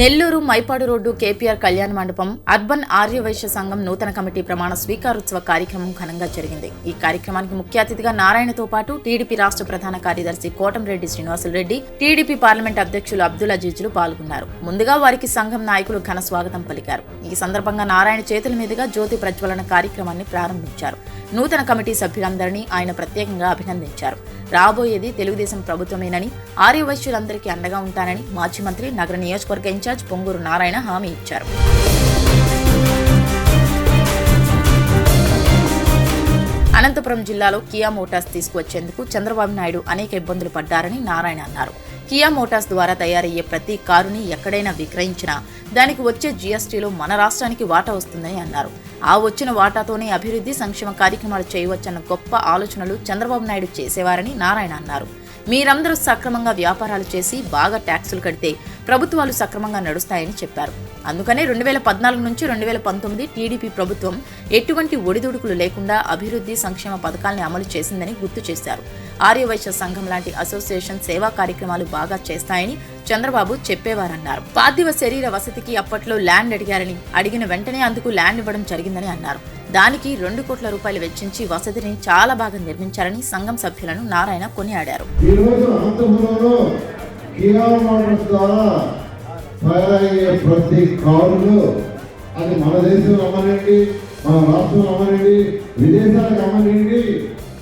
Nellore Mypadu road KPR కళ్యాణ మండపం urban Aryavysya సంఘం నూతన కమిటీ ప్రమాణ స్వీకారోత్సవ కార్యక్రమం ఘనంగా జరిగింది. ఈ కార్యక్రమానికి ముఖ్య అతిథిగా నారాయణతో పాటు టీడీపీ రాష్ట్ర ప్రధాన కార్యదర్శి కోటంరెడ్డి శ్రీనివాసులరెడ్డి టీడీపీ పార్లమెంట్ అధ్యక్షులు అబ్దుల్ అజీజులు పాల్గొన్నారు. ముందుగా వారికి సంఘం నాయకులు ఘన స్వాగతం పలికారు. ఈ సందర్భంగా నారాయణ చేతుల మీదుగా జ్యోతి ప్రజ్వలన కార్యక్రమాన్ని ప్రారంభించారు. నూతన కమిటీ సభ్యులందరినీ ఆయన ప్రత్యేకంగా అభినందించారు. రాబోయేది తెలుగుదేశం ప్రభుత్వమేనని ఆర్యవైశ్యులందరికీ అండగా ఉంటానని మాజీ మంత్రి నగర నియోజకవర్గ ఇన్ఛార్జ్ పొంగూరు నారాయణ హామీ ఇచ్చారు. అనంతపురం జిల్లాలో కియా మోటార్స్ తీసుకువచ్చేందుకు చంద్రబాబు నాయుడు అనేక ఇబ్బందులు పడ్డారని నారాయణ అన్నారు. కియా మోటార్స్ ద్వారా తయారయ్యే ప్రతి కారుని ఎక్కడైనా విక్రయించినా దానికి వచ్చే జీఎస్టీలో మన రాష్ట్రానికి వాటా వస్తుందని అన్నారు. ఆ వచ్చిన వాటాతోనే అభివృద్ధి సంక్షేమ కార్యక్రమాలు చేయవచ్చన్న గొప్ప ఆలోచనలు చంద్రబాబు నాయుడు చేసేవారని నారాయణ అన్నారు. మీరందరూ సక్రమంగా వ్యాపారాలు చేసి బాగా ట్యాక్సులు కడితే ప్రభుత్వాలు సక్రమంగా నడుస్తాయని చెప్పారు. అందుకనే రెండు వేల పద్నాలుగు నుంచి రెండు వేల పంతొమ్మిది టీడీపీ ప్రభుత్వం ఎటువంటి ఒడిదుడుకులు లేకుండా అభివృద్ధి సంక్షేమ పథకాల్ని అమలు చేసిందని గుర్తు చేశారు. ఆర్యవైశ్య సంఘం లాంటి అసోసియేషన్ సేవా కార్యక్రమాలు బాగా చేస్తాయని చంద్రబాబు చెప్పేవారన్నారు. పార్థివ శరీర వసతికి అప్పట్లో ల్యాండ్ అడిగారని అడిగిన వెంటనే అందుకు ల్యాండ్ ఇవ్వడం జరిగిందని అన్నారు. దానికి రెండు కోట్ల రూపాయలు వెచ్చించి వసతిని చాలా బాగా నిర్మించారని సంఘం సభ్యులను నారాయణ కొనియాడారు. కియా మోటార్స్ ద్వారా తయారయ్యే ప్రతి కారులు అది మన దేశంలో అమ్మనండి మన రాష్ట్రంలో అమ్మనండి విదేశాలకు అమ్మనండి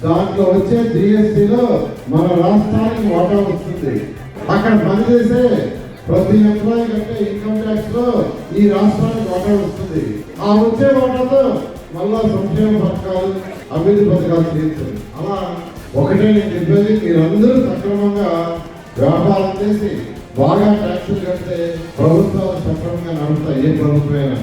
దాంట్లో వచ్చే జిఎస్టీలో మన రాష్ట్రానికి వాటా వస్తుంది. అక్కడ పనిచేసే ప్రతి ఎంప్లాయీ కంటే ఇన్కమ్ ట్యాక్స్లో ఈ రాష్ట్రానికి వాటా వస్తుంది. ఆ వచ్చే వాటాతో మళ్ళా సంక్షేమ పథకాలు అభివృద్ధి పథకాలు తీర్చండి. అలా ఒకటే నేను చెప్పేది మీరందరూ సక్రమంగా వ్యాపారం చేసి బాగా ట్యాక్సులు కడితే ప్రభుత్వాలు సక్రమంగా నడుస్తాయి ఏ ప్రభుత్వమైనా.